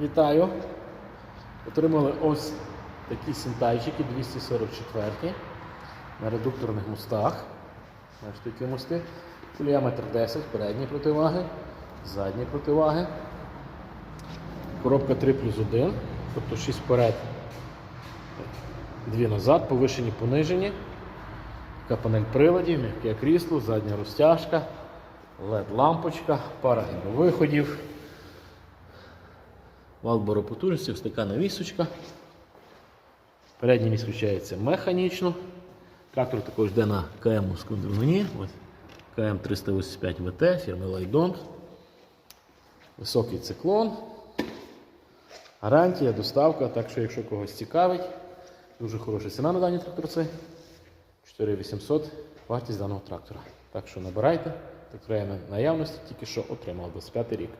Вітаю! Отримали ось такі синтайчики 244 на редукторних мостах. Бачите, які мости. Куліаметр 10, передні противаги, задні противаги. Коробка 3 плюс 1, тобто 6 вперед, 2 назад, повишені, понижені. Така панель приладів, м'яке крісло, задня розтяжка, LED-лампочка, пара гідровиходів. Вал боропотужності, ось така навісочка. Передній міст включається механічно. Трактор також йде на КМ двигуні. Ось КМ 385 ВТ фірми Лайдон. Високий циклон. Гарантія, доставка, так що якщо когось цікавить, дуже хороша ціна на дані тракторці. 4800 вартість даного трактора. Так що набирайте, трактори є наявності, тільки що отримав 25 рік.